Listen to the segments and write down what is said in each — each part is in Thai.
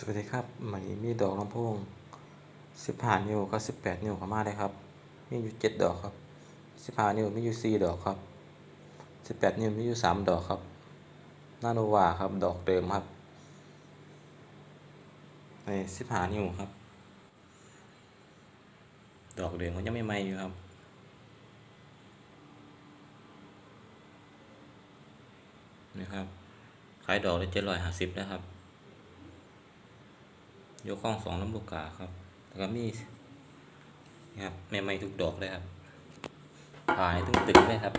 สวัสดีครับมันนี้มีดอกลำโพงสิบห้านิ้วกับสิบแปดนิ้วเข้ามาได้ครับ มีอยู่เจ็ดดอกครับสิบห้านิ้วมีอยู่สี่ดอกครับสิบแปดนิ้วมีอยู่สามดอกครับนาโนวาครับ ดอกเดิมครับในสิบห้านิ้วครับ ดอกเดิมมันยังไม่ไหม้อยู่ครับนี่ครับ ขายดอกละเจ็ดร้อยห้าสิบนะครับ ยกข้องสองลำลูกกาครับแล้วก็มีนี่ครับใหม่ทุกดอกเลยครับขายตึงตึงเลยครับ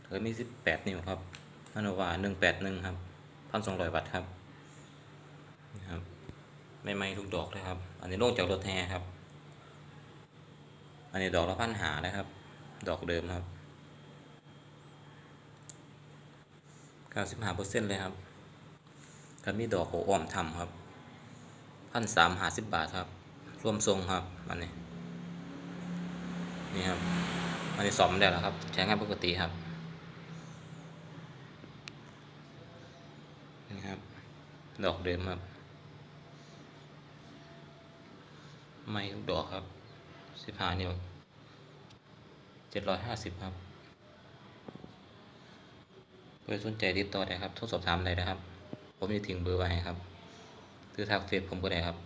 แล้วก็มีสิบแปดนิ้วครับฮานาวาหนึ่งแปดหนึ่งครับพันสองร้อยวัตต์ครับนี่ครับใหม่ทุกดอกเลยครับ อันนี้โลงจากรถแห่ครับ อันนี้ดอกละพันหานะครับ ดอกเดิมครับเก้าสิบห้าเปอร์เซ็นต์เลยครับก็มีดอกโหอ้อมทำครับ พันสามหาสิบบาทครับ รวมทรงครับอันนี้ นี่ครับอันนี้สอมได้แล้วครับ ใช้งานปกติครับ นี่ครับ ดอกเดิมครับ ไม่ทุกดอกครับสิบห้านิ้วเจ็ดร้อยห้าสิบครับเพื่อสนใจติดต่อได้ครับโทรสอบถามได้นะครับ ผมจะทิ้งเบอร์ไว้ครับ คือทักเฟซผมก็ได้ครับ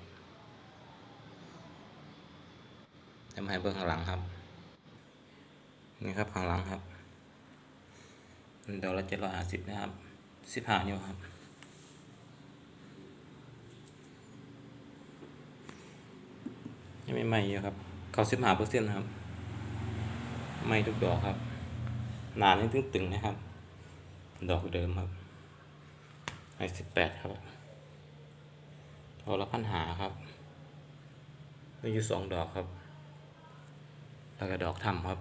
จะมาให้เบื้องข้างหลังครับ นี่ครับข้างหลังครับดอกละเจ็ดร้อยห้าสิบนะครับสิบห้านิ้วครับยังไม่ไหม้อยู่ครับเก้าสิบห้าเปอร์เซ็นต์ครับ ไม้ทุกดอกครับ หนานี่ตึงๆนะครับ ดอกเดิมครับไอ้สิบแปดครับ ดอกละพันหาครับมีอยู่สองดอกครับ แล้วก็ดอกทำครับ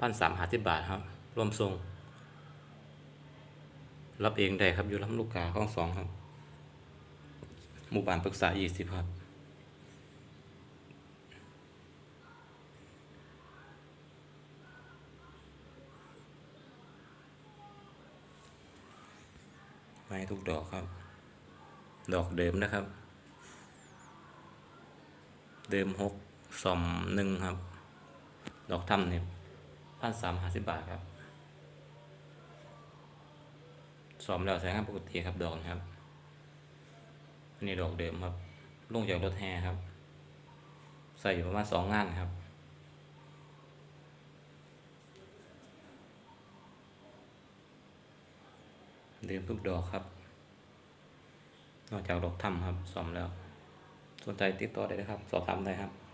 พันสามหาสิบบาทครับ รวมทรง รับเองได้ครับ อยู่ลำลูกกาข้องสองครับ หมู่บ้านปรึกษายี่สิบครับไม้ทุกดอกครับ ดอกเดิมนะครับ เดิมหกสอมหนึ่งครับ ดอกทำเนี่ยพันสามห้าสิบบาทครับสอมแล้วใช้งาปกติครับดอกนะครับอันนี้ดอกเดิมครับลงจากรถแห่ครับ ใส่อยู่ประมาณสองงานครับเดิมทุกดอกครับ นอกจากดอกถ้ำครับสอมแล้ว สนใจติดต่อได้เลยครับ สอบถามได้ครับ